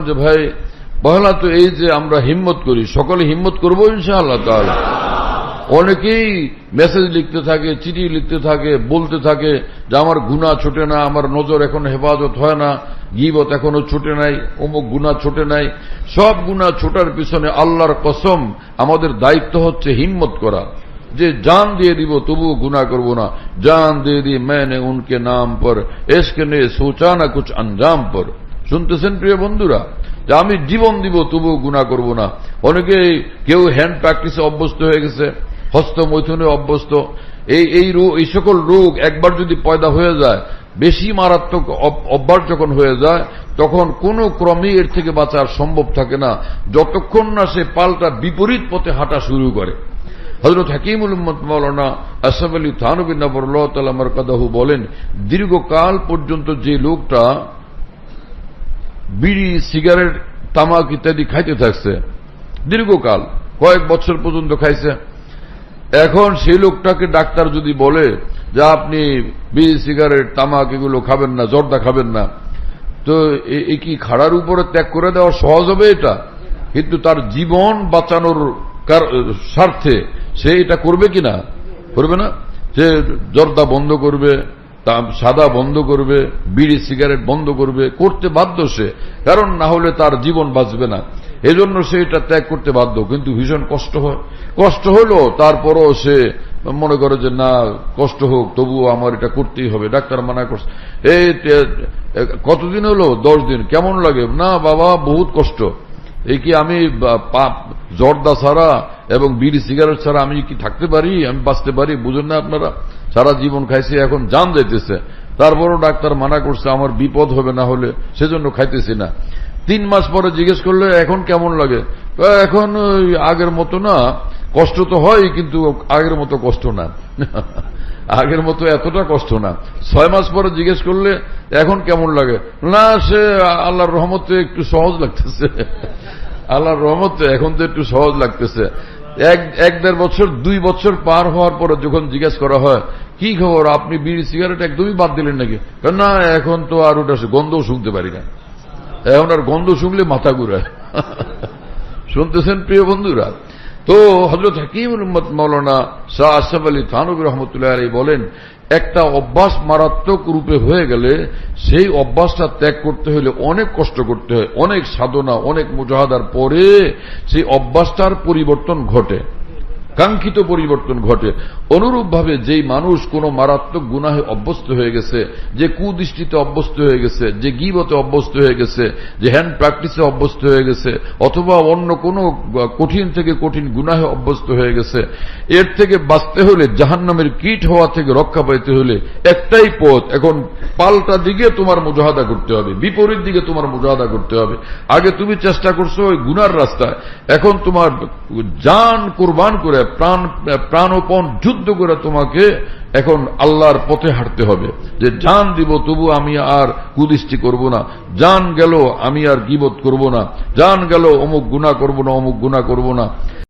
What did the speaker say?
যে ভাই পহলা তো এই যে আমরা হিম্মত করি সকলে হিম্মত করবো ইনশাআল্লাহ তাহলে অনেকেই মেসেজ লিখতে থাকে চিঠি লিখতে থাকে বলতে থাকে যে আমার গুণা ছোটে না আমার নজর এখন হেফাজত হয় না গিবত এখনো ছোটে নাই অমুক গুণা ছোটে নাই সব গুণা ছোটার পিছনে আল্লাহর কসম আমাদের দায়িত্ব হচ্ছে হিম্মত করা যে জান দিয়ে দিব তবুও গুনা করব না জান দিয়ে দি मैंने उनके नाम पर इश्क ने सोचा ना कुछ अंजाम पर শুনতেছেন প্রিয় বন্ধুরা? যে আমি জীবন দিব, তবুও গুণা করব না। অনেকে কেউ হ্যান্ড প্র্যাকটিসে অভ্যস্ত হয়ে গেছে, হস্ত মৈথুনে অভ্যস্ত। এই এই এই সকল রোগ একবার যদি পয়দা হয়ে যায়, বেশি মারাত্মক অভ- অভ্যাস যখন হয়ে যায়, তখন কোনো ক্রমে এর থেকে বাঁচার সম্ভব থাকে না। যতক্ষণ না সে পাল্টা বিপরীত পথে হাঁটা শুরু করে। হজরত হাকিমুল মৌলানা আসাফ আলী থানবিন নবরুল্লাহ কাদাহু বলেন, দীর্ঘকাল পর্যন্ত যে লোকটা বিড়ি, সিগারেট, তামাক ইত্যাদি খাইতে থাকছে। দীর্ঘকাল, কয়েক বছর পর্যন্ত খাইছে। এখন সেই লোকটাকে ডাক্তার যদি বলে যে আপনি বিড়ি, সিগারেট, তামাক এগুলো খাবেন না, জর্দা খাবেন না, তো এ- কি খাড়ার উপরে ত্যাগ করে দেওয়া সহজ হবে এটা? কিন্তু তার জীবন বাঁচানোর স্বার্থে সে এটা করবে কিনা? করবে না? সে জর্দা বন্ধ করবে তা- সাদা বন্ধ করবে, বিড়ি, সিগারেট বন্ধ করবে, করতে বাধ্য সে। কারণ না হলে তার জীবন বাঁচবে না। এজন্য সে এটা ত্যাগ করতে বাধ্য, কিন্তু ভীষণ কষ্ট হয়। কষ্ট হলো, তারপরও সে মনে করে যে, না, কষ্ট হোক, তবুও আমার এটা করতেই হবে, ডাক্তার মানা করছে। এই কতদিন হলো? দশ দিন। কেমন লাগে? না, বাবা, বহুত কষ্ট। এই কি আমি জর্দা ছাড়া এবং বিড়ি, সিগারেট ছাড়া আমি কি থাকতে পারি? আমি বাঁচতে পারি? বুঝেন না আপনারা? সারা জীবন খাইছে, এখন জান যাইতেছে। তারপরও ডাক্তার মানা করছে, আমার বিপদ হবে না হলে সেজন্য খাইতেছি না। তিন মাস পরে জিজ্ঞেস করলে, এখন কেমন লাগে? এখন আগের মতো না, কষ্ট তো হয়, কিন্তু আগের মতো কষ্ট না। আগের মতো এতটা কষ্ট না। ছয় মাস পরে জিজ্ঞেস করলে, এখন কেমন লাগে? না, সে আল্লাহর রহমতে একটু সহজ লাগতেছে। আল্লাহর রহমতে এখন তো একটু সহজ লাগতেছে। এক এক দেড় বছর, দুই বছর পার হওয়ার পরে যখন জিজ্ঞেস করা হয়, কি খবর? আপনি বিড়ি, সিগারেট একদমই বাদ দিলেন নাকি? না, এখন তো আর ওটা গন্ধও শুনতে পারি না। এখন আর গন্ধ শুনলে মাথা ঘুরায়। শুনতেছেন প্রিয় বন্ধুরা? তো হজরত হাকিমুল উম্মদ মৌলানা শাহ আসফ আলী থানবী রহমতুল্লাহ আলী বলেন, একটা অভ্যাস মারাত্মক রূপে হয়ে গেলে সেই অভ্যাসটা ত্যাগ করতে হলে অনেক কষ্ট করতে হয়, অনেক সাধনা, অনেক মুজাহাদার পরে সেই অভ্যাসটার পরিবর্তন ঘটে। কাঙ্ক্ষিত পরিবর্তন ঘটে। অনুরূপভাবে যেই মানুষ কোন মারাত্মক গুনাহে অভ্যস্ত হয়ে গেছে, যে কুদৃষ্টিতে অভ্যস্ত হয়ে গেছে, যে গিবতে অভ্যস্ত হয়ে গেছে, যে হ্যান্ড প্র্যাকটিসে অভ্যস্ত হয়ে গেছে, অথবা অন্য কোনো কঠিন থেকে কঠিন গুনাহে অভ্যস্ত হয়ে গেছে, এর থেকে বাঁচতে হলে, জাহান্নামের কীট হওয়া থেকে রক্ষা পাইতে হলে একটাই পথ, এখন পাল্টা দিকে তোমার মুজাহাদা করতে হবে, বিপরীত দিকে তোমার মুজাহাদা করতে হবে। আগে তুমি চেষ্টা করছ ওই গুনার রাস্তায়, এখন তোমার জান কোরবান করে প্রাণ প্রাণপণ যুদ্ধ করে তোমাকে এখন আল্লাহর পথে হাঁটতে হবে। যে জান দিব, তবু আমি আর কুদৃষ্টি করব না। জান গেল, আমি আর গিবত করব না। জান গেল, অমুক গুণা করব না, অমুক গুণা করব না।